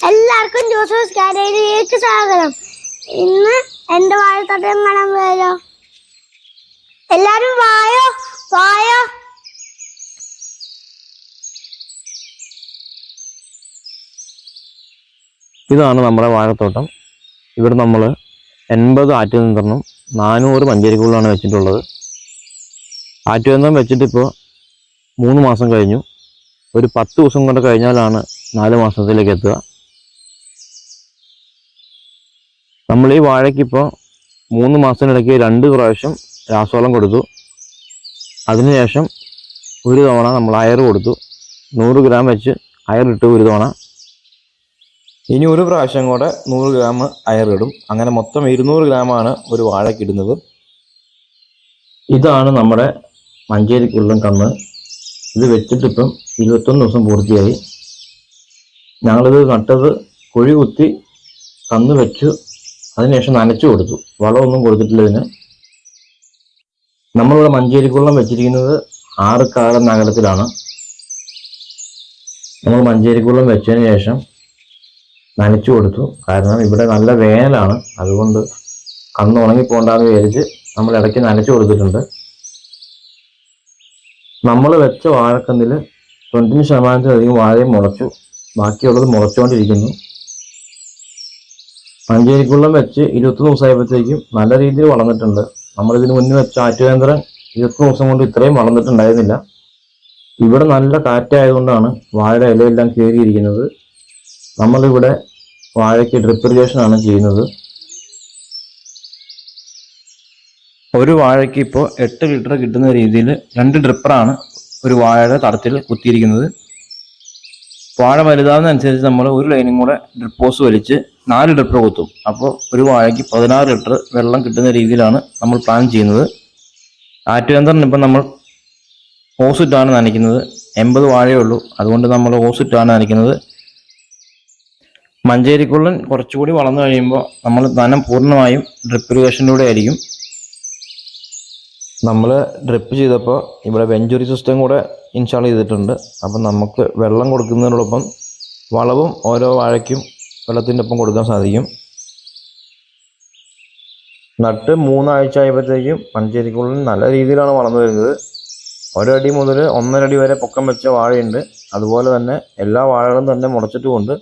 എല്ലാവർക്കും ജോസഫ് കാരയിലേക്ക് സ്വാഗതം. ഇന്ന് എന്റെ വാഴത്തോട്ടം കാണാൻ പോയാലോ? എല്ലാരും വായോ? വായോ? ഇതാണ് നമ്മുടെ വാഴത്തോട്ടം. ഇവിടെ നമ്മൾ എൺപത് ആറ്റുനിന്ത്രണം നാനൂറ് മഞ്ചേരിക്കുള്ളിലാണ് വെച്ചിട്ടുള്ളത്. ആറ്റുനിന്ത്രം വെച്ചിട്ടിപ്പോൾ മൂന്ന് മാസം കഴിഞ്ഞു. ഒരു പത്ത് ദിവസം കൊണ്ട് കഴിഞ്ഞാലാണ് നാല് മാസത്തിലേക്ക് എത്തുക. നമ്മൾ ഈ വാഴയ്ക്കിപ്പോൾ മൂന്ന് മാസത്തിനിടയ്ക്ക് രണ്ട് പ്രാവശ്യം രാസവളം കൊടുത്തു. അതിനുശേഷം ഒരു തവണ നമ്മൾ അയർ കൊടുത്തു. നൂറ് ഗ്രാം വെച്ച് അയറിട്ട് ഒരു തവണ. ഇനി ഒരു പ്രാവശ്യം കൂടെ നൂറ് ഗ്രാം അയറിടും അങ്ങനെ മൊത്തം ഇരുന്നൂറ് ഗ്രാമാണ് ഒരു വാഴയ്ക്ക് ഇടുന്നത്. ഇതാണ് നമ്മുടെ മഞ്ചേരിക്കുള്ളം കന്ന്. ഇത് വെച്ചിട്ടിപ്പം ഇരുപത്തൊന്ന് ദിവസം പൂർത്തിയായി. ഞങ്ങളിത് നട്ടത് കുഴി കുത്തി കന്ന് വെച്ചു. അതിനുശേഷം നനച്ചു കൊടുത്തു. വളമൊന്നും കൊടുത്തിട്ടില്ല ഇതിന് നമ്മളിവിടെ മഞ്ചേരിക്കുള്ളം വെച്ചിരിക്കുന്നത് ആറ് കാലം നഗരത്തിലാണ്. നമ്മൾ മഞ്ചേരിക്കുള്ളം വെച്ചതിന് ശേഷം നനച്ചു കൊടുത്തു. കാരണം ഇവിടെ നല്ല വേനലാണ്. അതുകൊണ്ട് കന്ന് ഉണങ്ങിപ്പോണ്ടാന്ന് വിചാരിച്ച് നമ്മൾ ഇടയ്ക്ക് നനച്ചു കൊടുത്തിട്ടുണ്ട്. നമ്മൾ വെച്ച വാഴക്കന്നിൽ തൊണ്ണൂറ് ശതമാനത്തിലധികം വാഴയും മുളച്ചു. ബാക്കിയുള്ളത് മുളച്ചുകൊണ്ടിരിക്കുന്നു മഞ്ചേരിക്കുള്ളം വെച്ച് ഇരുപത്തി ദിവസമായപ്പോഴത്തേക്കും നല്ല രീതിയിൽ വളർന്നിട്ടുണ്ട്. നമ്മളിതിന് മുന്നേ വെച്ച ആറ്റുകേന്ദ്രം ഇരുപത്തി ദിവസം കൊണ്ട് ഇത്രയും വളർന്നിട്ടുണ്ടായിരുന്നില്ല. ഇവിടെ നല്ല കാറ്റായതുകൊണ്ടാണ് വാഴ ഇലയെല്ലാം കയറിയിരിക്കുന്നത്. നമ്മളിവിടെ വാഴയ്ക്ക് ഡ്രിപ്പ് ഇറിഗേഷനാണ് ചെയ്യുന്നത്. ഒരു വാഴയ്ക്ക് ഇപ്പോൾ എട്ട് ലിറ്റർ കിട്ടുന്ന രീതിയിൽ രണ്ട് ഡ്രിപ്പറാണ് ഒരു വാഴയുടെ തടത്തിൽ കുത്തിയിരിക്കുന്നത്. വാഴ വലുതാവുന്നതനുസരിച്ച് നമ്മൾ ഒരു ലൈനും കൂടെ ഡ്രിപ്പോസ് വലിച്ച് നാല് ലിറ്റർ കൊത്തും. അപ്പോൾ ഒരു വാഴയ്ക്ക് പതിനാറ് ലിറ്റർ വെള്ളം കിട്ടുന്ന രീതിയിലാണ് നമ്മൾ പ്ലാൻ ചെയ്യുന്നത്. ആറ്റുകന്തറിന് ഇപ്പം നമ്മൾ ഓസിറ്റാണ് നനയ്ക്കുന്നത്. എൺപത് വാഴയേ ഉള്ളൂ. അതുകൊണ്ട് നമ്മൾ ഓസിറ്റാണ് നനയ്ക്കുന്നത്. മഞ്ചേരിക്കുള്ളൻ കുറച്ചുകൂടി വളർന്നു കഴിയുമ്പോൾ നമ്മൾ നനം പൂർണമായും ഡ്രിപ്പ് ഇറിഗേഷനിലൂടെ ആയിരിക്കും. നമ്മൾ ഡ്രിപ്പ് ചെയ്തപ്പോൾ ഇവിടെ വെഞ്ചുറി സിസ്റ്റം കൂടെ ഇൻസ്റ്റാൾ ചെയ്തിട്ടുണ്ട്. അപ്പം നമുക്ക് വെള്ളം കൊടുക്കുന്നതിനോടൊപ്പം വളവും ഓരോ വാഴയ്ക്കും വെള്ളത്തിന്റെ ഒപ്പം കൊടുക്കാൻ സാധിക്കും. നട്ട് മൂന്നാഴ്ച ആയപ്പോഴത്തേക്കും മഞ്ചേരിക്കുള്ളിൽ നല്ല രീതിയിലാണ് വളർന്നു വരുന്നത്. ഒരടി മുതൽ ഒന്നരടി വരെ പൊക്കം വെച്ച വാഴയുണ്ട്. അതുപോലെ തന്നെ എല്ലാ വാഴകളും തന്നെ മുളച്ചിട്ടുമുണ്ട്